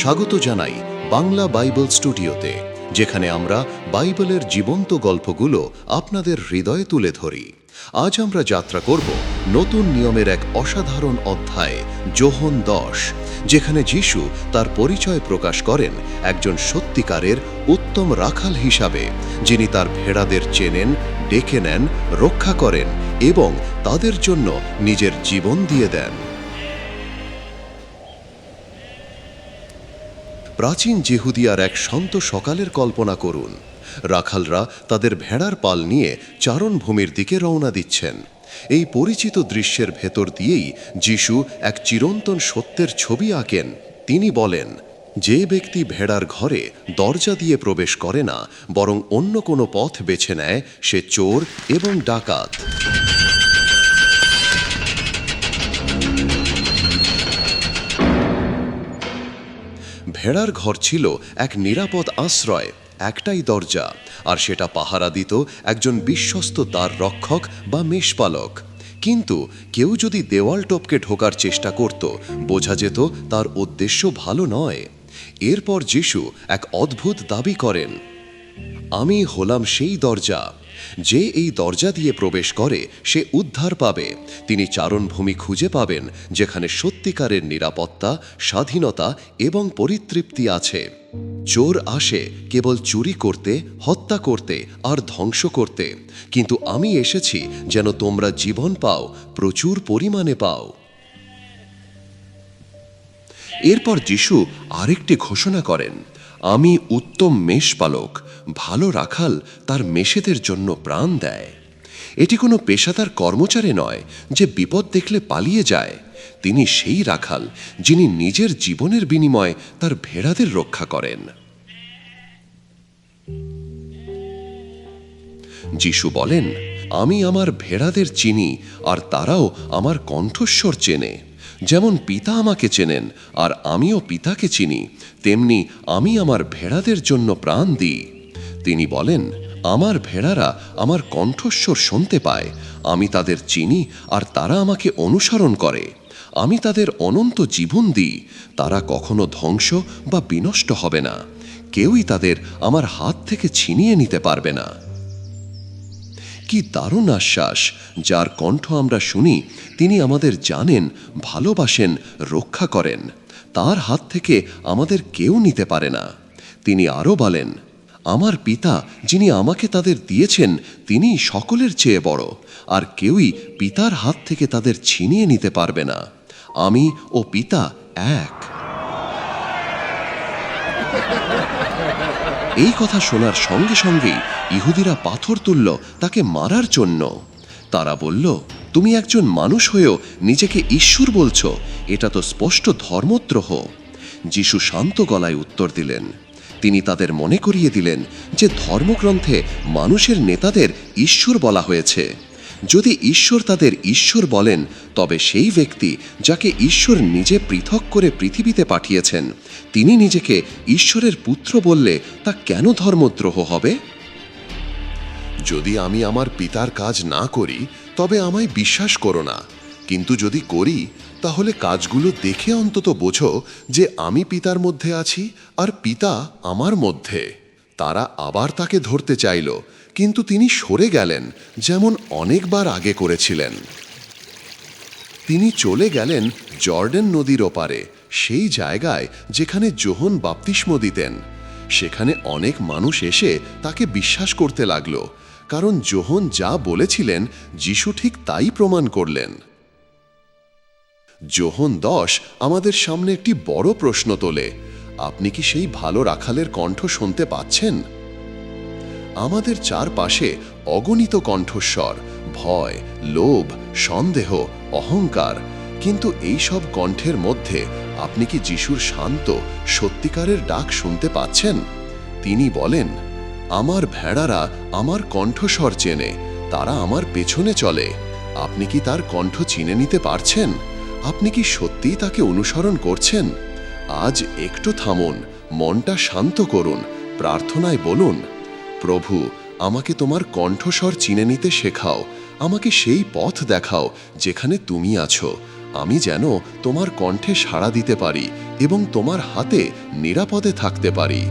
স্বাগত জানাই বাংলা বাইবেল স্টুডিওতে, যেখানে আমরা বাইবেলের জীবন্ত গল্পগুলো আপনাদের হৃদয়ে তুলে ধরি। আজ আমরা যাত্রা করব নতুন নিয়মের এক অসাধারণ অধ্যায় যোহন দশ, যেখানে যিশু তার পরিচয় প্রকাশ করেন একজন সত্যিকারের উত্তম রাখাল হিসাবে, যিনি তার ভেড়াদের চেনেন, ডেকে নেন, রক্ষা করেন এবং তাদের জন্য নিজের জীবন দিয়ে দেন। প্রাচীন জেহুদিয়ার এক শান্ত সকালের কল্পনা করুন। রাখালরা তাদের ভেড়ার পাল নিয়ে চারণভূমির দিকে রওনা দিচ্ছেন। এই পরিচিত দৃশ্যের ভেতর দিয়েই যিশু এক চিরন্তন সত্যের ছবি আঁকেন। তিনি বলেন, যে ব্যক্তি ভেড়ার ঘরে দরজা দিয়ে প্রবেশ করে না, বরং অন্য কোনো পথ বেছে নেয়, সে চোর এবং ডাকাত। ভেড়ার ঘর ছিল এক নিরাপদ আশ্রয়, একটাই দরজা, আর সেটা পাহারা দিত একজন বিশ্বস্ত তার রক্ষক বা মেষপালক। কিন্তু কেউ যদি দেওয়াল টপকে ঢোকার চেষ্টা করত, বোঝা যেত তার উদ্দেশ্য ভালো নয়। এরপর যিশু এক অদ্ভুত দাবি করেন আমি হলাম সেই দরজা। যে এই দরজা দিয়ে প্রবেশ করে, সে উদ্ধার পাবে। তিনি চারণভূমি খুঁজে পাবেন, যেখানে সত্যিকারের নিরাপত্তা, স্বাধীনতা এবং পরিতৃপ্তি আছে। চোর আসে, কেবল চুরি করতে, হত্যা করতে আর ধ্বংস করতে। কিন্তু আমি এসেছি যেন তোমরা জীবন পাও, প্রচুর পরিমাণে পাও। এরপর যিশু আরেকটি ঘোষণা করেন, আমি উত্তম মেষপালক ভালো রাখাল তার মেষেদের জন্য প্রাণ দেয়। এটি কোনো পেশাদার কর্মচারী নয় যে বিপদ দেখলে পালিয়ে যায়। তিনি সেই রাখাল যিনি নিজের জীবনের বিনিময়ে তার ভেড়াদের রক্ষা করেন। যিশু বলেন, আমি আমার ভেড়াদের চিনি আর তারাও আমার কণ্ঠস্বর চেনে। যেমন পিতা আমাকে চেনেন আর আমিও পিতাকে চিনি, তেমনি আমি আমার ভেড়াদের জন্য প্রাণ দিই। তিনি বলেন, আমার ভেড়ারা আমার কণ্ঠস্বর শুনতে পায়। আমি তাদের চিনি আর তারা আমাকে অনুসরণ করে। আমি তাদের অনন্ত জীবন দিই। তারা কখনো ধ্বংস বা বিনষ্ট হবে না। কেউই তাদের আমার হাত থেকে ছিনিয়ে নিতে পারবে না। কি দারুণ আশ্বাস! যার কণ্ঠ আমরা শুনি, তিনি আমাদের জানেন, ভালোবাসেন, রক্ষা করেন। তার হাত থেকে আমাদের কেউ নিতে পারে না। তিনি আরও বলেন আমার পিতা যিনি আমাকে তাদের দিয়েছেন তিনি সকলের চেয়ে বড়, আর কেউই পিতার হাত থেকে তাদের ছিনিয়ে নিতে পারবে না। আমি ও পিতা এক। এই কথা শোনার সঙ্গে সঙ্গেই ইহুদিরা পাথর তুলল তাকে মারার জন্য। তারা বলল, তুমি একজন মানুষ হয়েও নিজেকে ঈশ্বর বলছ, এটা তো স্পষ্ট ধর্মদ্রোহ। যিশু শান্ত গলায় উত্তর দিলেন তিনি তাদের মনে করিয়ে দিলেন যে ধর্মগ্রন্থে মানুষের নেতাদের ঈশ্বর বলা হয়েছে। যদি ঈশ্বর তাদের ঈশ্বর বলেন, তবে সেই ব্যক্তি যাকে ঈশ্বর নিজে পৃথক করে পৃথিবীতে পাঠিয়েছেন, তিনি নিজেকে ঈশ্বরের পুত্র বললে তা কেন ধর্মদ্রোহ হবে? যদি আমি আমার পিতার কাজ না করি, তবে আমায় বিশ্বাস করো না। কিন্তু যদি করি, তাহলে কাজগুলো দেখে অন্তত বোঝো যে আমি পিতার মধ্যে আছি আর পিতা আমার মধ্যে। তারা আবার তাকে ধরতে চাইল, কিন্তু তিনি সরে গেলেন, যেমন অনেকবার আগে করেছিলেন। তিনি চলে গেলেন জর্ডেন নদীর ওপারে, সেই জায়গায় যেখানে জোহন বাপ্তিস্ম দিতেন। সেখানে অনেক মানুষ এসে তাকে বিশ্বাস করতে লাগল, কারণ জোহন যা বলেছিলেন, যিশু ঠিক তাই প্রমাণ করলেন। যোহন দশ আমাদের সামনে একটি বড় প্রশ্ন তোলে। আপনি কি সেই ভালো রাখালের কণ্ঠ শুনতে পাচ্ছেন? আমাদের চারপাশে অগণিত কণ্ঠস্বর, ভয়, লোভ, সন্দেহ, অহংকার। কিন্তু এই সব কণ্ঠের মধ্যে আপনি কি যিশুর শান্ত, সত্যিকারের ডাক শুনতে পাচ্ছেন? তিনি বলেন, আমার ভেড়ারা আমার কণ্ঠস্বর চেনে, তারা আমার পেছনে চলে। আপনি কি তার কণ্ঠ চিনে নিতে পারছেন? আপনি কি সত্যিই তাকে অনুসরণ করছেন? আজ একটু থামুন, মনটা শান্ত করুন, প্রার্থনায় বলুন, প্রভু, আমাকে তোমার কণ্ঠস্বর চিনে নিতে শেখাও, আমাকে সেই পথ দেখাও যেখানে তুমি আছো। আমি যেন তোমার কণ্ঠে সাড়া দিতে পারি এবং তোমার হাতে নিরাপদে থাকতে পারি।